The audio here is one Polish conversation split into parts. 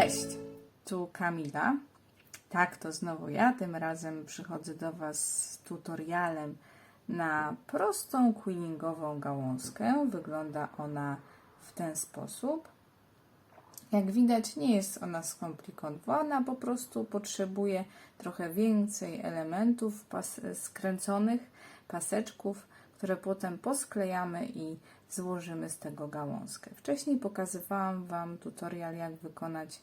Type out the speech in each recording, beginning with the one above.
Cześć, tu Kamila. Tak, to znowu ja. Tym razem przychodzę do Was z tutorialem na prostą quillingową gałązkę. Wygląda ona w ten sposób. Jak widać, nie jest ona skomplikowana, po prostu potrzebuje trochę więcej elementów pas skręconych, paseczków, które potem posklejamy i złożymy z tego gałązkę. Wcześniej pokazywałam Wam tutorial, jak wykonać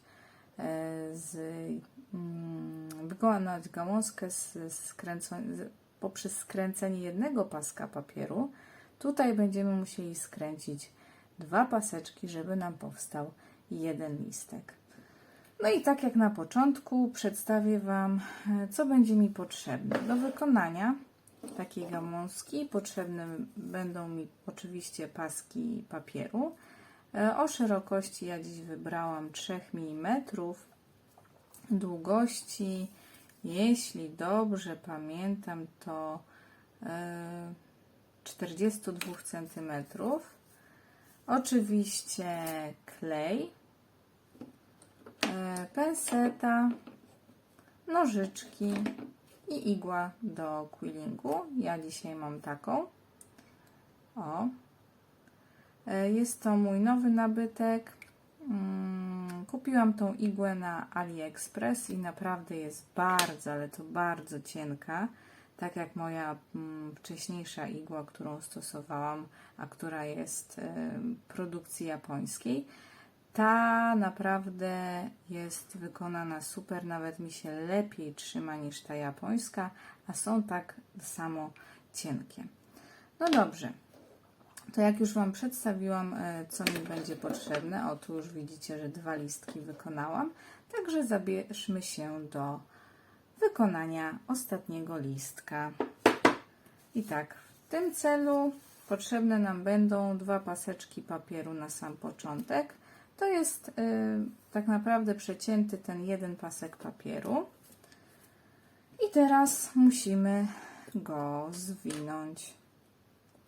z, mm, wykonać gałązkę z, poprzez skręcenie jednego paska papieru. Tutaj będziemy musieli skręcić dwa paseczki, żeby nam powstał jeden listek. No i tak jak na początku przedstawię Wam, e, co będzie mi potrzebne. Do wykonania takiej gałązki potrzebne będą mi oczywiście paski papieru. E, O szerokości ja dziś wybrałam 3 mm. Długości, jeśli dobrze pamiętam, to e, 42 cm. Oczywiście klej, e, penseta, nożyczki i igła do quillingu. Ja dzisiaj mam taką. O. E, Jest to mój nowy nabytek. Mm, Kupiłam tą igłę na AliExpress i naprawdę jest bardzo, ale to bardzo cienka. Tak jak moja mm, wcześniejsza igła, którą stosowałam, a która jest e, produkcji japońskiej. Ta naprawdę jest wykonana super, nawet mi się lepiej trzyma niż ta japońska, a są tak samo cienkie. No dobrze, to jak już Wam przedstawiłam, e, co mi będzie potrzebne, o tu już widzicie, że dwa listki wykonałam, także zabierzmy się do wykonania ostatniego listka. I tak, w tym celu potrzebne nam będą dwa paseczki papieru na sam początek. To jest y, tak naprawdę przecięty ten jeden pasek papieru. I teraz musimy go zwinąć.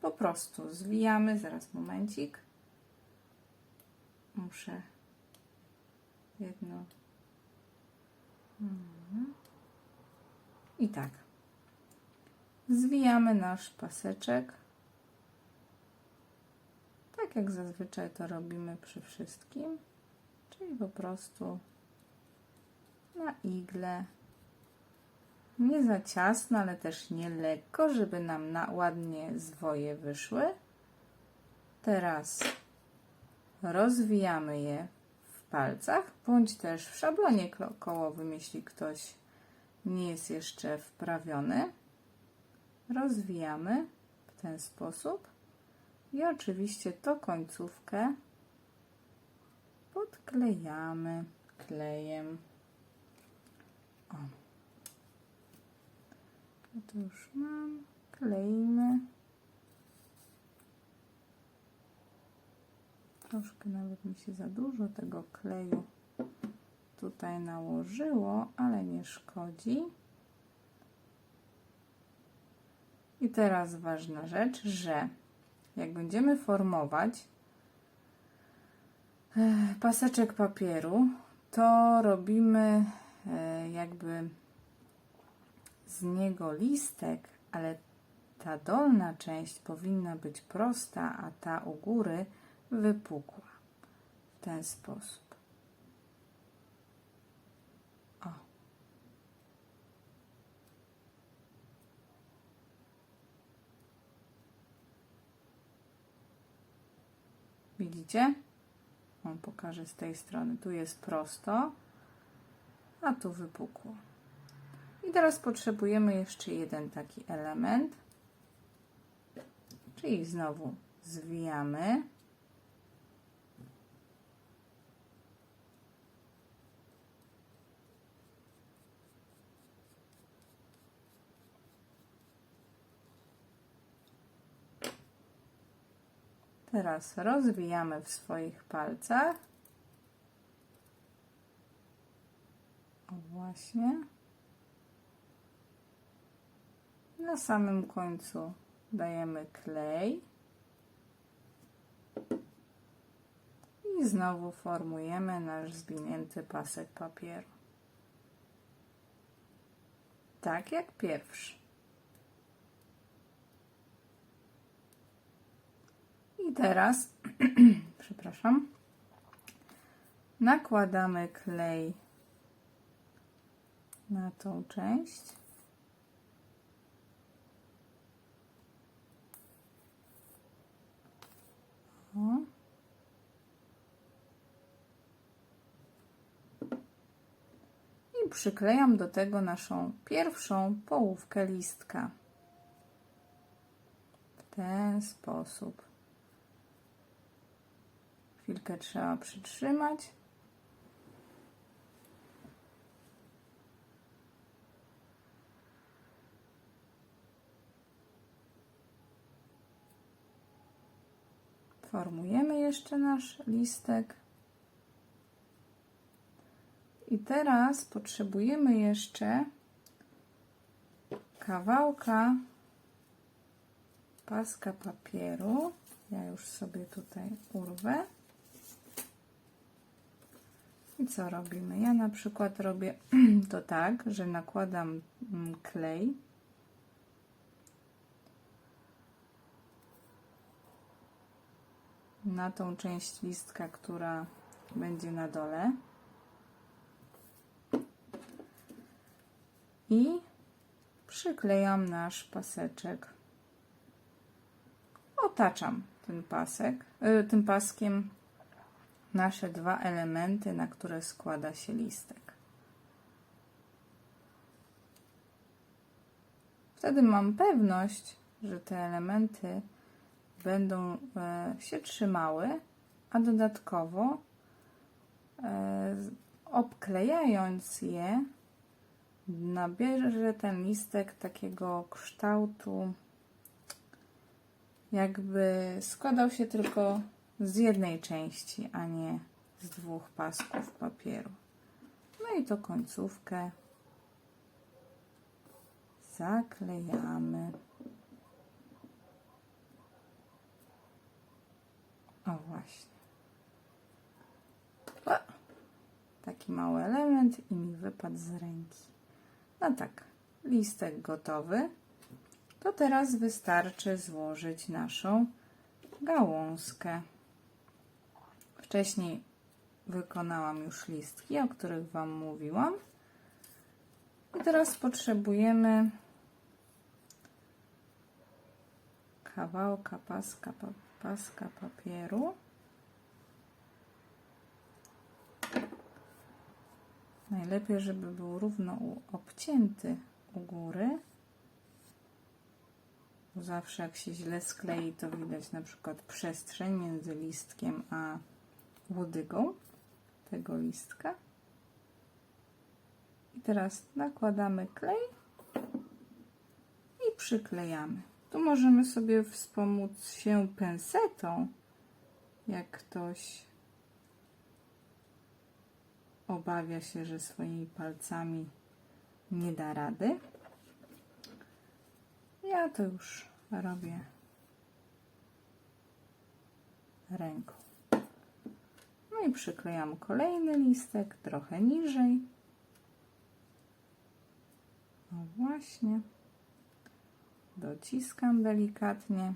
Po prostu zwijamy, zaraz momencik. Muszę jedno. Mhm. I tak. Zwijamy nasz paseczek. Tak jak zazwyczaj to robimy przy wszystkim. Czyli po prostu na igle. Nie za ciasno, ale też nie lekko, żeby nam na ładnie zwoje wyszły. Teraz rozwijamy je w palcach, bądź też w szablonie ko- kołowym, jeśli ktoś nie jest jeszcze wprawiony. Rozwijamy w ten sposób i oczywiście to końcówkę podklejamy klejem. O. To już mam. Kleimy. Troszkę nawet mi się za dużo tego kleju tutaj nałożyło, ale nie szkodzi. I teraz ważna rzecz, że jak będziemy formować e, paseczek papieru, to robimy e, jakby z niego listek, ale ta dolna część powinna być prosta, a ta u góry wypukła. W ten sposób. O. Widzicie? On pokaże z tej strony. Tu jest prosto, a tu wypukło. I teraz potrzebujemy jeszcze jeden taki element. Czyli znowu zwijamy. Teraz rozwijamy w swoich palcach. O właśnie. Na samym końcu dajemy klej i znowu formujemy nasz zwinięty pasek papieru. Tak jak pierwszy. I teraz, przepraszam, nakładamy klej na tą część. O. I przyklejam do tego naszą pierwszą połówkę listka. W ten sposób. Chwilkę trzeba przytrzymać. Formujemy jeszcze nasz listek. I teraz potrzebujemy jeszcze kawałka paska papieru. Ja już sobie tutaj urwę. I co robimy? Ja na przykład robię to tak, że nakładam mm, klej. Na tą część listka, która będzie na dole. I przyklejam nasz paseczek. Otaczam ten pasek, y, tym paskiem nasze dwa elementy, na które składa się listek. Wtedy mam pewność, że te elementy będą e, się trzymały, a dodatkowo e, obklejając je, nabierze ten listek takiego kształtu, jakby składał się tylko z jednej części, a nie z dwóch pasków papieru. No i to końcówkę zaklejamy. O właśnie. O, taki mały element i mi wypadł z ręki. No tak, listek gotowy. To teraz wystarczy złożyć naszą gałązkę. Wcześniej wykonałam już listki, o których Wam mówiłam. I teraz potrzebujemy kawałka paska, paska papieru. Najlepiej, żeby był równo obcięty u góry. Zawsze jak się źle sklei, to widać na przykład przestrzeń między listkiem a łodygą tego listka. I teraz nakładamy klej i przyklejamy. Tu możemy sobie wspomóc się pensetą, jak ktoś obawia się, że swoimi palcami nie da rady. Ja to już robię ręką. No i przyklejam kolejny listek trochę niżej. O właśnie. Dociskam delikatnie.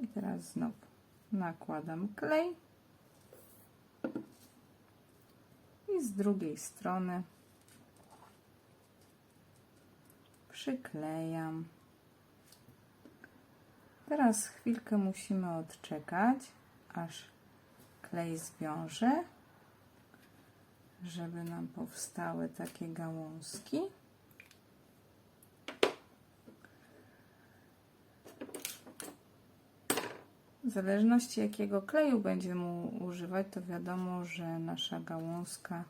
I teraz znowu nakładam klej. I z drugiej strony przyklejam. Teraz chwilkę musimy odczekać, aż klej zwiąże, żeby nam powstały takie gałązki. W zależności jakiego kleju będziemy używać, to wiadomo, że nasza gałązka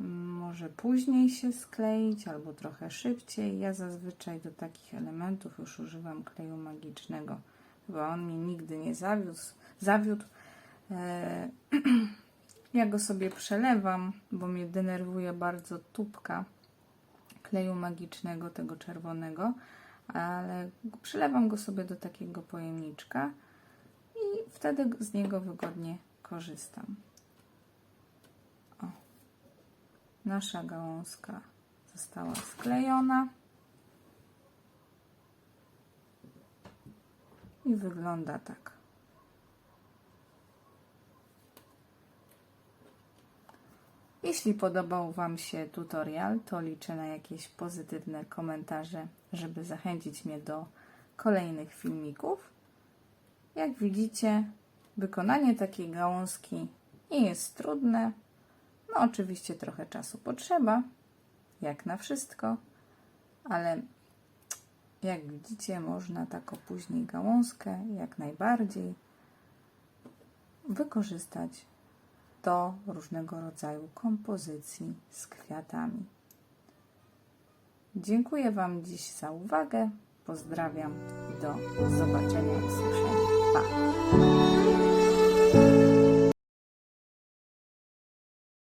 może później się skleić albo trochę szybciej. Ja zazwyczaj do takich elementów już używam kleju magicznego. Chyba on mnie nigdy nie zawiódł. zawiódł. E, ja go sobie przelewam, bo mnie denerwuje bardzo tubka kleju magicznego, tego czerwonego, ale przelewam go sobie do takiego pojemniczka wtedy z niego wygodnie korzystam. O. Nasza gałązka została sklejona. I wygląda tak. Jeśli podobał Wam się tutorial, to liczę na jakieś pozytywne komentarze, żeby zachęcić mnie do kolejnych filmików. Jak widzicie, wykonanie takiej gałązki nie jest trudne. No, oczywiście trochę czasu potrzeba, jak na wszystko, ale jak widzicie, można taką później gałązkę jak najbardziej wykorzystać do różnego rodzaju kompozycji z kwiatami. Dziękuję Wam dziś za uwagę. Pozdrawiam i do zobaczenia i. Pa!